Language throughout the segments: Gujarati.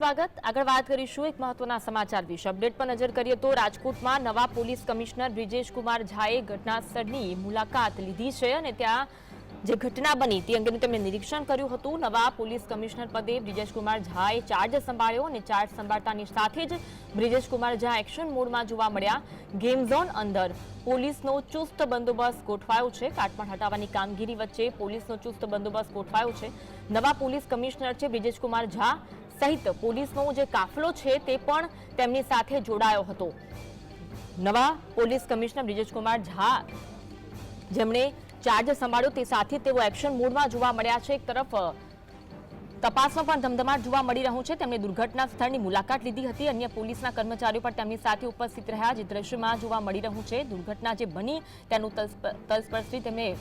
સ્વાગત. આગળ વાત કરીશું એક મહત્વના સમાચાર વિશે. અપડેટ પર નજર કરીએ તો રાજકોટમાં નવા પોલીસ કમિશનર બ્રિજેશ કુમાર ઝાએ ઘટનાસ્થળની મુલાકાત લીધી છે અને ત્યાં જે ઘટના બની તે અંગેનું તેમણે નિરીક્ષણ કર્યું હતું. નવા પોલીસ કમિશનર પદે બ્રિજેશ કુમાર ઝાએ ચાર્જ સંભાળ્યો અને ચાર્જ સંભાળતાની સાથે જ બ્રિજેશ કુમાર ઝા એક્શન મોડમાં જોવા મળ્યા. ગેમ ઝોન અંદર પોલીસનો ચુસ્ત બંદોબસ્ત ગોઠવાયો છે. કાટમાળ હટાવવાની કામગીરી વચ્ચે પોલીસનો ચુસ્ત બંદોબસ્ત ગોઠવાયો છે. નવા પોલીસ કમિશનર છે બ્રિજેશ કુમાર ઝા. સહિત પોલીસનો જે કાફલો છે તે પણ તેમની સાથે જોડાયો હતો. નવા પોલીસ કમિશનર બ્રિજેશ કુમાર ઝા જેમણે ચાર્જ સંભાળ્યો તે સાથે તેઓ એક્શન મોડમાં જોવા મળ્યા છે. એક તરફ તપાસમાં પણ ધમધમાટ જોવા મળી રહ્યું છે. તેમણે દુર્ઘટના સ્થળની મુલાકાત લીધી હતી. અન્ય પોલીસના કર્મચારીઓ પણ તેમની સાથે ઉપસ્થિત રહ્યા. જે દ્રશ્યમાં જોવા મળી રહ્યું છે, દુર્ઘટના જે બની તેનું તલસ્પ- તલસ્પર્શી તેમણે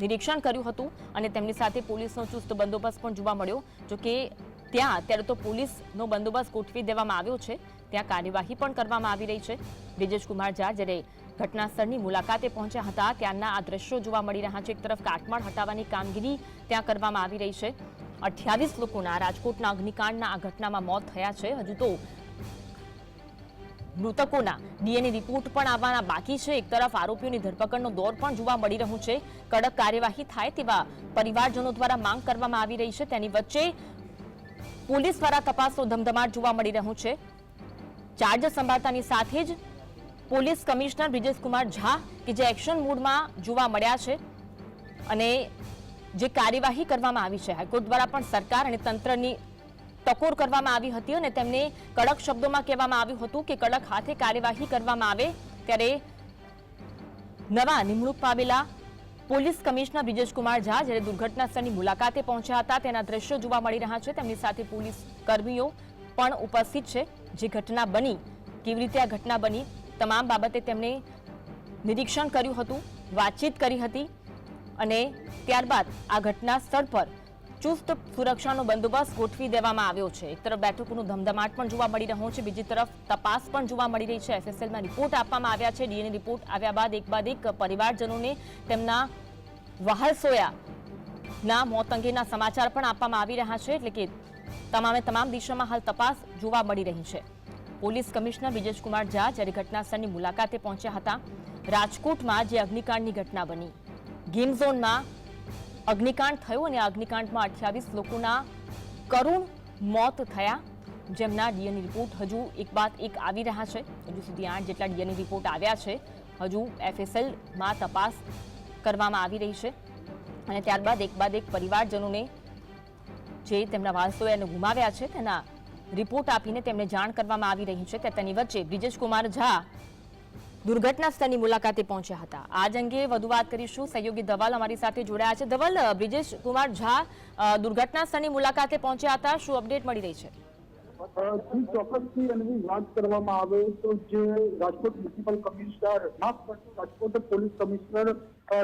નિરીક્ષણ કર્યું હતું અને તેમની સાથે પોલીસનો ચુસ્ત બંદોબસ્ત પણ જોવા મળ્યો. જો કે ત્યાં અત્યારે તો પોલીસનો બંદોબસ્ત ગોઠવી દેવામાં આવ્યો છે. ત્યાં કાર્યવાહી પણ કરવામાં આવી રહી છે. બ્રિજેશ કુમાર ઝા જ્યારે ઘટના સ્થળની મુલાકાતે પહોંચ્યા હતા, ત્યાંના આ દ્રશ્યો જોવા મળી રહ્યા છે. એક તરફ કાટમાળ હટાવવાની કામગીરી ત્યાં કરવામાં આવી રહી છે. અઠ્યાવીસ લોકોના રાજકોટના અગ્નિકાંડના આ ઘટનામાં મોત થયા છે. હજુ તો મૃતકોના ડીએનએ રિપોર્ટ પણ આવવાના બાકી છે. એક તરફ આરોપીઓની ધરપકડનો દોર પણ જોવા મળી રહ્યું છે. કડક કાર્યવાહી થાય તેવા પરિવારજનો દ્વારા માંગ કરવામાં આવી રહી છે. તેની વચ્ચે પોલીસ દ્વારા તપાસનો ધમધમાટ જોવા મળી રહ્યું છે. ચાર્જ સંભાળતાની સાથે જ પોલીસ કમિશનર બ્રિજેશ કુમાર ઝા કે જે એક્શન મૂડમાં જોવા મળ્યા છે અને જે કાર્યવાહી કરવામાં આવી છે. હાઈકોર્ટ દ્વારા પણ સરકાર અને તંત્રની ટકોર કરવામાં આવી હતી અને તેમને કડક શબ્દોમાં કહેવામાં આવ્યું હતું કે કડક હાથે કાર્યવાહી કરવામાં આવે ત્યારે નવા નિમણૂક પામેલા પોલીસ કમિશનર બ્રિજેશકુમાર ઝા જ્યારે દુર્ઘટના સ્થળની મુલાકાતે પહોંચ્યા હતા, તેના દ્રશ્યો જોવા મળી રહ્યા છે. તેમની સાથે પોલીસ કર્મીઓ પણ ઉપસ્થિત છે. જે ઘટના બની, કેવી રીતે આ ઘટના બની, તમામ બાબતે તેમણે નિરીક્ષણ કર્યું હતું, વાતચીત કરી હતી અને ત્યારબાદ આ ઘટના સ્થળ પર ચુસ્ત સુરક્ષાનો બંદોબસ્ત ગોઠવી દેવામાં આવ્યો છે. એક તરફ બેઠકોનું ધમધમાટ પણ જોવા મળી રહ્યો છે. બીજી તરફ તપાસ પણ જોવા મળી રહી છે. એફએસએલમાં રિપોર્ટ આપવામાં આવ્યા છે. ડીએનએ રિપોર્ટ આવ્યા બાદ એક બાદ એક પરિવારજનોને તેમના વહાલસોયા ના મોત અંગેના સમાચાર પણ આપવામાં આવી રહ્યા છે. એટલે કે તમામે તમામ દિશામાં હાલ તપાસ જોવા મળી રહી છે. પોલીસ કમિશનર બ્રિજેશ કુમાર ઝા જ્યારે ઘટનાસ્થળની મુલાકાતે પહોંચ્યા હતા, રાજકોટમાં જે અગ્નિકાંડની ઘટના બની, ગેમ ઝોનમાં અગ્નિકાંડ થયો અને અગ્નિકાંડમાં અઠ્યાવીસ લોકોના કરુણ મોત થયા. જેમના ડીએનએ રિપોર્ટ હજુ એક બાદ એક આવી રહ્યા છે. હજુ સુધી આઠ જેટલા ડીએનએ રિપોર્ટ આવ્યા છે. હજુ એફએસએલમાં તપાસ કરવામાં આવી રહી છે. અને ત્યારબાદ એક બાદ એક પરિવારજનોને જે તેમના વારસોએ ગુમાવ્યા છે, તેના રિપોર્ટ આપીને તેમને જાણ કરવામાં આવી રહી છે કે તેની વચ્ચે બ્રિજેશ કુમાર ઝા દુર્ઘટના સ્થળની મુલાકાતે પહોંચ્યા હતા. આજ અંગે વધુ વાત કરીશું. સહયોગી ધવલ અમારી સાથે જોડાયા છે. ધવલ બ્રિજેશ કુમાર ઝા દુર્ઘટના સ્થળની મુલાકાતે પહોંચ્યા હતા. શું અપડેટ મળી રહી છે? રાજકોટ પોલીસ કમિશનર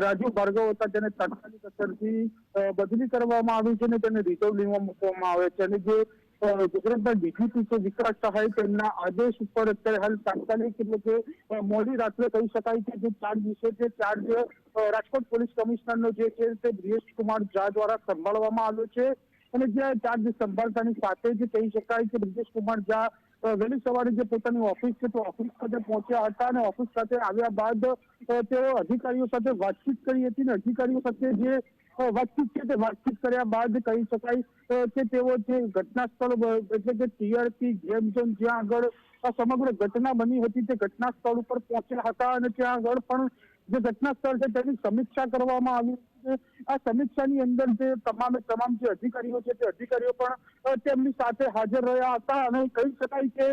રાજીવ ભાર્ગવ હતા તેને તાત્કાલિક અસરથી બદલી કરવામાં આવી છે અને તેને રિઝર્વ લીવમાં મૂકવામાં આવે છે. અને જે ગુજરાતના ડીજીપી છે વિકાસ સહાય તેમના આદેશ ઉપર અત્યારે હાલ તાત્કાલિક એટલે કે મોડી રાત્રે કહી શકાય કે જે ચાર્જ વિશે છે ચાર્જ રાજકોટ પોલીસ કમિશનરનો જે છે તે બ્રિયેશ ઝા દ્વારા સંભાળવામાં આવ્યો છે. અને જે ચાર્જ સંભાળતાની સાથે જ કહી શકાય કે બ્રિજેશ કુમાર ઝા વહેલી સવારે જે પોતાની ઓફિસ છે તો ઓફિસ ખાતે પહોંચ્યા હતા અને ઓફિસ ખાતે આવ્યા બાદ તેઓ અધિકારીઓ સાથે વાતચીત કરી હતી અને અધિકારીઓ સાથે જે વાતચીત છે તે વાતચીત કર્યા બાદ કહી શકાય કે તેઓ જે ઘટના સ્થળ એટલે કે ટીઆરપી ગેમ ઝોન જ્યાં આગળ સમગ્ર ઘટના બની હતી તે ઘટના સ્થળ ઉપર પહોંચ્યા હતા અને ત્યાં આગળ પણ જે ઘટના સ્થળ છે તેની સમીક્ષા કરવામાં આવી છે આ સમીક્ષાની અંદર જે તમામે, તમામ જે અધિકારીઓ છે તે અધિકારીઓ પણ તેમની સાથે હાજર રહ્યા હતા અને કહી શકાય કે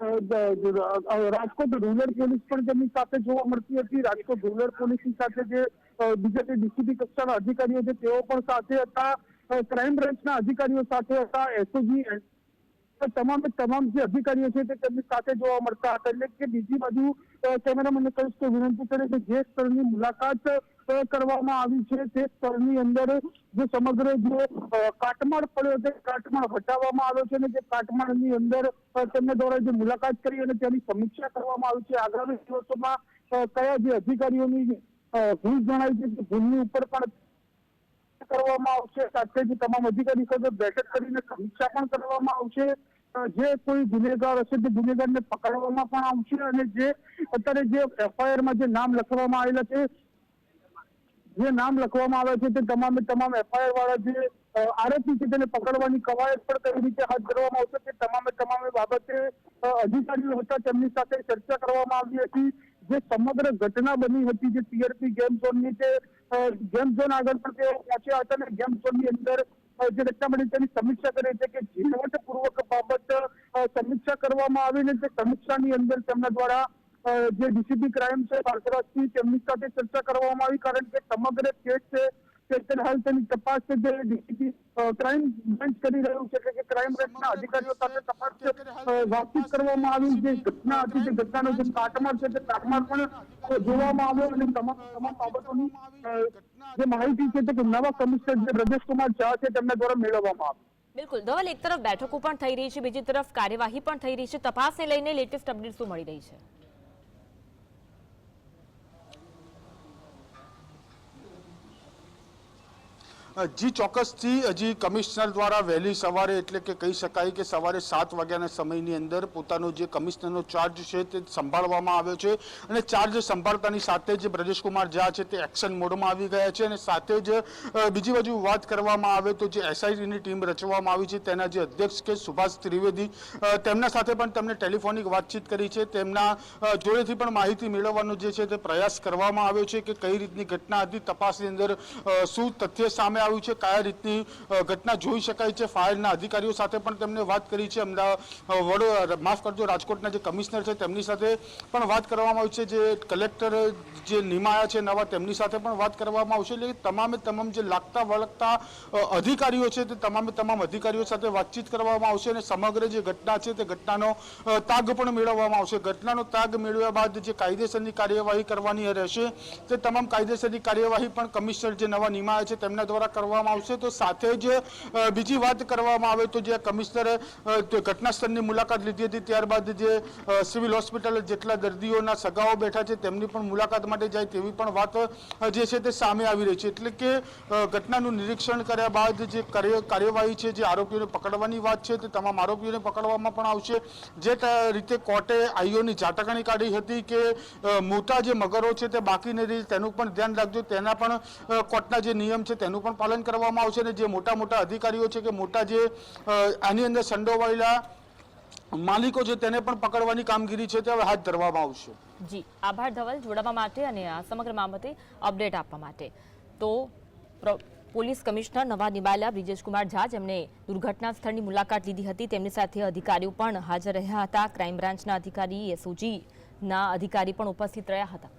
રાજકોટ રૂરલ પોલીસ પણ તેમની સાથે જોવા મળતી હતી. રાજકોટ રૂરલ પોલીસની સાથે જે બીજા જે ડીસીપી કક્ષાના અધિકારીઓ છે, તેઓ પણ સાથે હતા. ક્રાઇમ બ્રાન્ચના અધિકારીઓ સાથે હતા. એસઓજી તમામે, તમામ જે અધિકારીઓ છે તે તેમની સાથે જોવા મળતા હતા. એટલે કે બીજી બાજુ કેમેરામેન કહીશ તો વિનંતી કરે કે જે સ્થળની મુલાકાત કરવામાં આવી છે તે સ્થળની અંદર જે સમગ્ર જે કાટમાળ પડ્યો છે કાટમાળ હટાવવામાં આવ્યો છે અને જે કાટમાળની અંદર તેમને દ્વારા જે મુલાકાત કરી અને તેની સમીક્ષા કરવામાં આવી છે. આગામી દિવસોમાં કયા જે અધિકારીઓની ભૂલ જણાય છે ભૂલની ઉપર પણ કરવામાં આવશે. સાથે જ તમામ અધિકારી સાથે બેઠક કરીને સમીક્ષા પણ કરવામાં આવશે. જે કોઈ ગુનેગાર હશે તે ગુનેગારને પકડવામાં પણ આવશે અને જે અત્યારે જે એફઆઈઆરમાં જે નામ લખવામાં આવેલા છે જે નામ લખવામાં આવે છે તે તમામે તમામ એફઆઈઆર વાળા જે આરોપી છે તેને પકડવાની કવાયત પણ કઈ રીતે હાથ ધરવામાં આવશે તે તમામે તમામે બાબતે અધિકારીઓ હતા તેમની સાથે ચર્ચા કરવામાં આવી હતી. જે સમગ્ર ઘટના બની હતી, જે ટીઆરપી ગેમ ઝોનની તે ગેમ ઝોન આગળ પણ તેઓ પહોંચ્યા હતા અને ગેમ ઝોનની અંદર જે ઘટના બની તેની સમીક્ષા કરી છે કે ઝીણવટપૂર્વક બાબત સમીક્ષા કરવામાં આવી ને તે સમીક્ષાની અંદર તેમના દ્વારા જે ડીસીપી ક્રાઇમ છે ભારતરાજથી તેમની સાથે ચર્ચા કરવામાં આવી, કારણ કે સમગ્ર કેસ છે સ્પેશિયલ હાલ તેની તપાસ છે, જે ડીસીપી ક્રાઇમ બ્રાન્ચ કરી રહ્યું છે, કે ક્રાઇમ બ્રાન્ચના અધિકારીઓ સાથે તપાસ વાતચીત કરવામાં આવી, જે ઘટના હતી તે ઘટનાનો જે કાટમાર છે, તે કાટમાર પણ જોવામાં આવ્યો અને તમામ તમામ બાબતોની જે માહિતી છે, તે નવા કમિશનર જે બ્રજેશ કુમાર ઝા છે, તેમના દ્વારા મેળવવામાં આવી. બિલકુલ. ધવલ એક તરફ બેઠકો પણ થઈ રહી છે, બીજી તરફ કાર્યવાહી પણ થઈ રહી છે, તપાસને લઈને લેટેસ્ટ અપડેટ શું મળી રહી છે. જી, ચોક્કસથી હજી કમિશનર દ્વારા વહેલી સવારે, એટલે કે કહી શકાય કે સવારે સાત વાગ્યાના સમયની અંદર પોતાનો જે કમિશનરનો ચાર્જ છે તે સંભાળવામાં આવ્યો છે. અને ચાર્જ સંભાળતાની સાથે જ બ્રજેશકુમાર ઝા છે તે એક્શન મોડમાં આવી ગયા છે અને સાથે જ બીજી બાજુ વાત કરવામાં આવે તો જે એસઆઈટીની ટીમ રચવામાં આવી છે તેના જે અધ્યક્ષ કે સુભાષ ત્રિવેદી તેમના સાથે પણ તેમને ટેલિફોનિક વાતચીત કરી છે. તેમના જોડેથી પણ માહિતી મેળવવાનો જે છે તે પ્રયાસ કરવામાં આવ્યો છે કે કઈ રીતની ઘટના હતી, તપાસની અંદર શું તથ્ય સામે છે, કયા રીતની ઘટના જોઈ શકાય છે? ફાયરના અધિકારીઓ સાથે પણ તેમને વાત કરી છે. અમદાવાદ વડો માફ કરજો, રાજકોટના જે કમિશનર છે, તેમની સાથે પણ વાત કરવામાં આવી છે. જે કલેક્ટર, જે નિમાયા છે નવા, તેમની સાથે પણ વાત કરવામાં આવશે. એટલે તમામે તમામ જે લાગતા વળગતા અધિકારીઓ છે, તે તમામે તમામ અધિકારીઓ સાથે વાતચીત કરવામાં આવશે અને સમગ્ર જે ઘટના છે, તે ઘટનાનો તાગ પણ મેળવવામાં આવશે. ઘટનાનો તાગ મેળવ્યા બાદ જે કાયદેસરની કાર્યવાહી કરવાની રહેશે, તે તમામ કાયદેસરની કાર્યવાહી પણ કમિશનર જે નવા નિમાયા છે, તેમના દ્વારા કરવામાં આવશે. તો સાથે જ બીજી વાત કરવામાં આવે તો જે કમિશનરે ઘટનાસ્થળની ઘટના સ્થળની મુલાકાત લીધી હતી, ત્યારબાદ જે સિવિલ હોસ્પિટલ જેટલા દર્દીઓના સગાઓ બેઠા છે, તેમની પણ મુલાકાત માટે જાય તેવી પણ વાત જે છે તે સામે આવી રહી છે. એટલે કે ઘટનાનું નિરીક્ષણ કર્યા બાદ જે કાર્યવાહી છે, જે આરોપીઓને પકડવાની વાત છે, તે તમામ આરોપીઓને પકડવામાં પણ આવશે. જે રીતે કોર્ટે આઈઓની ઝાટકણી કાઢી હતી કે મોટા જે મગરો છે તે બાકી નહીં તેનું પણ ધ્યાન રાખજો. તેના પણ કોર્ટના જે નિયમ છે તેનું પણ પાલન કરવામાં આવશે અને જે મોટા મોટા અધિકારીઓ છે કે મોટા જે આની અંદર સંડોવાયેલા માલિકો છે તેને પણ પકડવાની કામગીરી છે તે હવે હાથ ધરવામાં આવશે. જી, આભાર ધવલ, જોડાવા માટે અને આ સમગ્ર બાબતે અપડેટ આપવા માટે. તો પોલીસ કમિશનર નવા નિમાયેલા બ્રિજેશકુમાર ઝા જેમણે દુર્ઘટના સ્થળની મુલાકાત લીધી હતી, તેમની સાથે અધિકારીઓ પણ હાજર રહ્યા હતા. ક્રાઇમ બ્રાન્ચના અધિકારી એસઓજીના અધિકારી પણ ઉપસ્થિત રહ્યા હતા.